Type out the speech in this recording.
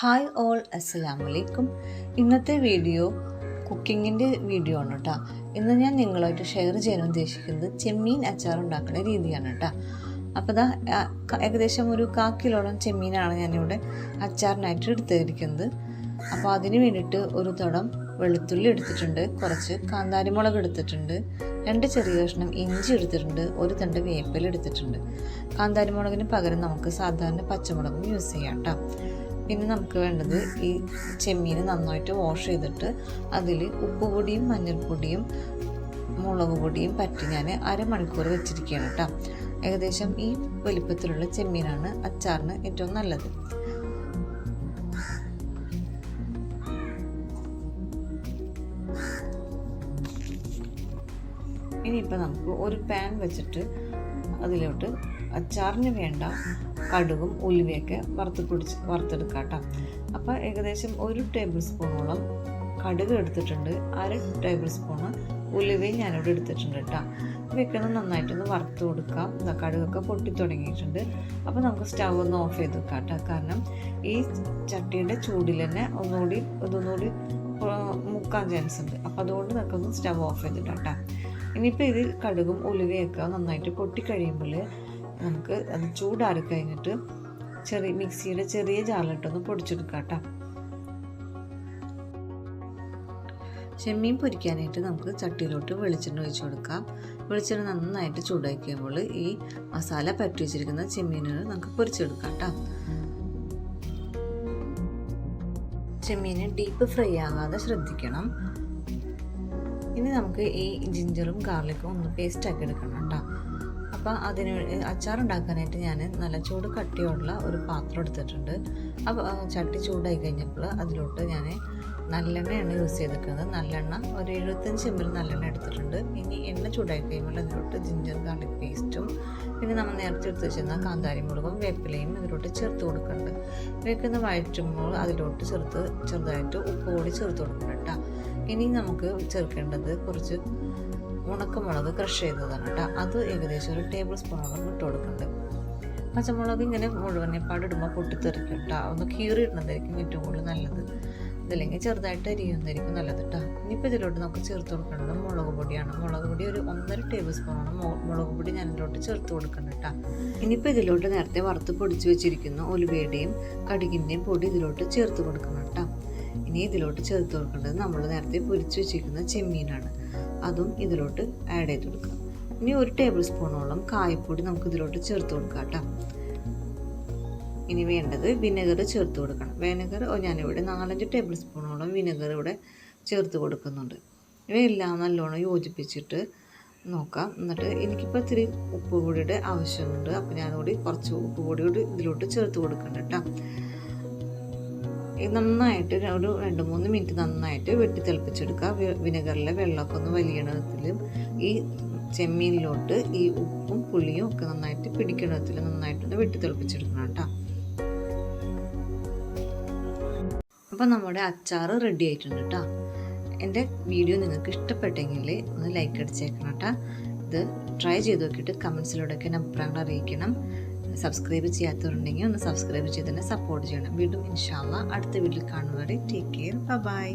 Hi all അസ്സലാം വലൈക്കും ഇന്നത്തെ വീഡിയോ കുക്കിങ്ങിന്റെ വീഡിയോ ആണ് കേട്ടോ. ഇന്ന് ഞാൻ നിങ്ങളായിട്ട് ഷെയർ ചെയ്യാൻ ഉദ്ദേശിക്കുന്നത് ചെമ്മീൻ അച്ചാർ ഉണ്ടാക്കുന്ന രീതിയാണ് കേട്ടോ. അപ്പോൾ ഇതാ ഏകദേശം ഒരു കാ കിലോളം ചെമ്മീനാണ് ഞാനിവിടെ അച്ചാറിനായിട്ട് എടുത്തിരിക്കുന്നത്. അപ്പോൾ അതിന് വേണ്ടിയിട്ട് ഒരു തടം വെളുത്തുള്ളി എടുത്തിട്ടുണ്ട് കുറച്ച് കാന്താരിമുളക് എടുത്തിട്ടുണ്ട് രണ്ട് ചെറിയ കഷ്ണം ഇഞ്ചി എടുത്തിട്ടുണ്ട് ഒരു തണ്ട് വേപ്പില എടുത്തിട്ടുണ്ട്. കാന്താരിമുളകിന് പകരം നമുക്ക് സാധാരണ പച്ചമുളകും യൂസ് ചെയ്യാം കേട്ടോ. പിന്നെ നമുക്ക് വേണ്ടത് ഈ ചെമ്മീൻ നന്നായിട്ട് വാഷ് ചെയ്തിട്ട് അതിൽ ഉപ്പുപൊടിയും മഞ്ഞൾപ്പൊടിയും മുളക് പൊടിയും പറ്റി ഞാൻ അരമണിക്കൂർ വെച്ചിരിക്കുകയാണ് കേട്ടോ. ഏകദേശം ഈ വലിപ്പത്തിലുള്ള ചെമ്മീനാണ് അച്ചാറിന് ഏറ്റവും നല്ലത്. ഇനിയിപ്പോൾ നമുക്ക് ഒരു പാൻ വെച്ചിട്ട് അതിലോട്ട് അച്ചാറിന് വേണ്ട കടുകും ഉലുവയൊക്കെ വറുത്ത് പിടിച്ച് വറുത്തെടുക്കാം കേട്ടോ. അപ്പോൾ ഏകദേശം ഒരു ടേബിൾ സ്പൂണോളം കടുക് എടുത്തിട്ടുണ്ട്. അര ടേബിൾ സ്പൂണ് ഉലുവയും ഞാനിവിടെ എടുത്തിട്ടുണ്ട് കേട്ടോ. വെക്കണം നന്നായിട്ടൊന്ന് വറുത്ത് കൊടുക്കാം. ഇതാ കടുകൊക്കെ പൊട്ടി തുടങ്ങിയിട്ടുണ്ട്. അപ്പോൾ നമുക്ക് സ്റ്റവ് ഒന്ന് ഓഫ് ചെയ്ത് വെക്കാം കേട്ടോ. കാരണം ഈ ചട്ടിയുടെ ചൂടിൽ തന്നെ ഒന്നുകൂടി ഇതൊന്നുകൂടി മുക്കാൻ ചാൻസ് ഉണ്ട്. അപ്പോൾ അതുകൊണ്ട് നമുക്കൊന്ന് സ്റ്റവ് ഓഫ് ചെയ്തിട്ടാം കേട്ടോ. ഇനിയിപ്പോൾ ഇത് കടുകും ഉലുവയൊക്കെ നന്നായിട്ട് പൊട്ടിക്കഴിയുമ്പോൾ നമുക്ക് അത് ചൂടാറി കഴിഞ്ഞിട്ട് ചെറിയ മിക്സിയുടെ ചെറിയ ജാറിലിട്ടൊന്ന് പൊടിച്ചെടുക്കാം കേട്ടോ ചെമ്മീൻ പൊരിക്കാനായിട്ട് നമുക്ക് ചട്ടിയിലോട്ട് വെളിച്ചെണ്ണ ഒഴിച്ചു കൊടുക്കാം. വെളിച്ചെണ്ണ നന്നായിട്ട് ചൂടാക്കി ഈ മസാല പറ്റി വെച്ചിരിക്കുന്ന ചെമ്മീനുകൾ നമുക്ക് പൊരിച്ചെടുക്കാം കേട്ടോ ചെമ്മീന് ഡീപ്പ് ഫ്രൈ ആകാതെ ശ്രദ്ധിക്കണം. ഇനി നമുക്ക് ഈ ജിഞ്ചറും ഗാർലിക്കും ഒന്ന് പേസ്റ്റാക്കി എടുക്കണം കേട്ടോ. അപ്പോൾ അതിന് അച്ചാർ ഉണ്ടാക്കാനായിട്ട് ഞാൻ നല്ല ചൂട് കട്ടിയുള്ള ഒരു പാത്രം എടുത്തിട്ടുണ്ട്. അപ്പോൾ ചട്ടി ചൂടായി കഴിഞ്ഞപ്പോൾ അതിലോട്ട് ഞാൻ നല്ലെണ്ണയാണ് യൂസ് ചെയ്തിരിക്കുന്നത്. നല്ലെണ്ണ ഒരു എഴുപത്തഞ്ച് എം എൽ നല്ലെണ്ണ എടുത്തിട്ടുണ്ട്. ഇനി എണ്ണ ചൂടായി കഴിയുമ്പോൾ അതിലോട്ട് ജിഞ്ചർ ഗാർലിക് പേസ്റ്റും നമ്മൾ നേരത്തെ എടുത്ത് വെച്ചിരുന്ന കാന്താരി മുളകും വേപ്പിലയും ഇതിലോട്ട് ചേർത്ത് കൊടുക്കുന്നുണ്ട് വേക്കുന്ന വഴറ്റുമ്പോൾ അതിലോട്ട് ചേർത്ത് ചെറുതായിട്ട് ഉപ്പ് കൂടി ചേർത്ത് കൊടുക്കണം കേട്ടോ ഇനി നമുക്ക് ചേർക്കേണ്ടത് കുറച്ച് ഉണക്കമുളക് ക്രഷ് ചെയ്തതാണ് കേട്ടോ അത് ഏകദേശം ഒരു ടേബിൾ സ്പൂണോളം ഇട്ട് കൊടുക്കുന്നുണ്ട് പച്ചമുളക് ഇങ്ങനെ മുഴുവനെ പാടിടുമ്പോൾ പൊട്ടിത്തെറിക്കും കേട്ടോ ഒന്ന് കീറി ഇടുന്നതായിരിക്കും ഏറ്റവും കൂടുതൽ നല്ലത്. ഇതില്ലെങ്കിൽ ചെറുതായിട്ട് അരിയുന്നതായിരിക്കും നല്ലത് കേട്ടോ ഇനിയിപ്പോൾ ഇതിലോട്ട് നമുക്ക് ചേർത്ത് കൊടുക്കേണ്ടത് മുളക് പൊടിയാണ്. മുളക് പൊടി ഒരു ഒന്നര ടേബിൾ സ്പൂണാണ് മുളക് പൊടി ഞാൻ ഇതിലോട്ട് ചേർത്ത് കൊടുക്കണം കേട്ടോ ഇനിയിപ്പോൾ ഇതിലോട്ട് നേരത്തെ വറുത്ത് പൊടിച്ച് വെച്ചിരിക്കുന്ന ഒലുവയുടെയും കടുകിന്റെയും പൊടി ഇതിലോട്ട് ചേർത്ത് കൊടുക്കണം കേട്ടോ ഇനി ഇതിലോട്ട് ചേർത്ത് കൊടുക്കേണ്ടത് നമ്മൾ നേരത്തെ പൊരിച്ച് വെച്ചിരിക്കുന്ന ചെമ്മീനാണ്. അതും ഇതിലോട്ട് ആഡ് ചെയ്ത് കൊടുക്കുക ഇനി ഒരു ടേബിൾ സ്പൂണോളം കായപ്പൊടി നമുക്ക് ഇതിലോട്ട് ചേർത്ത് കൊടുക്കാം കേട്ടോ ഇനി വേണ്ടത് വിനെഗർ ചേർത്ത് കൊടുക്കണം. വിനെഗർ ഞാനിവിടെ നാലഞ്ച് ടേബിൾ സ്പൂണോളം വിനെഗർ ഇവിടെ ചേർത്ത് കൊടുക്കുന്നുണ്ട്. ഇവയെല്ലാം നല്ലോണം യോജിപ്പിച്ചിട്ട് നോക്കാം. എന്നിട്ട് എനിക്കിപ്പോൾ ഇത്തിരി ഉപ്പ് കൂടിയുടെ ആവശ്യമുണ്ട്. അപ്പോൾ ഞാനുകൂടി കുറച്ച് ഉപ്പ് കൂടി ഇതിലോട്ട് ചേർത്ത് കൊടുക്കണം കേട്ടോ നന്നായിട്ട് ഒരു രണ്ട് മൂന്ന് മിനിറ്റ് നന്നായിട്ട് വെട്ടി തിളപ്പിച്ചെടുക്കുക. വിനെഗറിലെ വെള്ളമൊക്കെ ഒന്ന് വലിയണത്തിലും ഈ ചെമ്മീനിലോട്ട് ഈ ഉപ്പും പുളിയും ഒക്കെ നന്നായിട്ട് പിടിക്കണത്തിൽ നന്നായിട്ടൊന്ന് വെട്ടി തിളപ്പിച്ചെടുക്കണം കേട്ടോ അപ്പം നമ്മുടെ അച്ചാർ റെഡി ആയിട്ടുണ്ട് കേട്ടോ എന്റെ വീഡിയോ നിങ്ങൾക്ക് ഇഷ്ടപ്പെട്ടെങ്കിൽ ഒന്ന് ലൈക്ക് അടിച്ചേക്കണം കേട്ടോ ഇത് ട്രൈ ചെയ്ത് നോക്കിയിട്ട് കമൻസിലൂടെയൊക്കെ എന്റെ അഭിപ്രായങ്ങൾ അറിയിക്കണം. സബ്സ്ക്രൈബ് ചെയ്യാത്തവരുണ്ടെങ്കിൽ ഒന്ന് സബ്സ്ക്രൈബ് ചെയ്ത് തന്നെ സപ്പോർട്ട് ചെയ്യണം. വീണ്ടും ഇൻഷാല്ല അടുത്ത വീഡിയോയിൽ കാണുന്നവരെ ടേക്ക് കെയർ ബൈ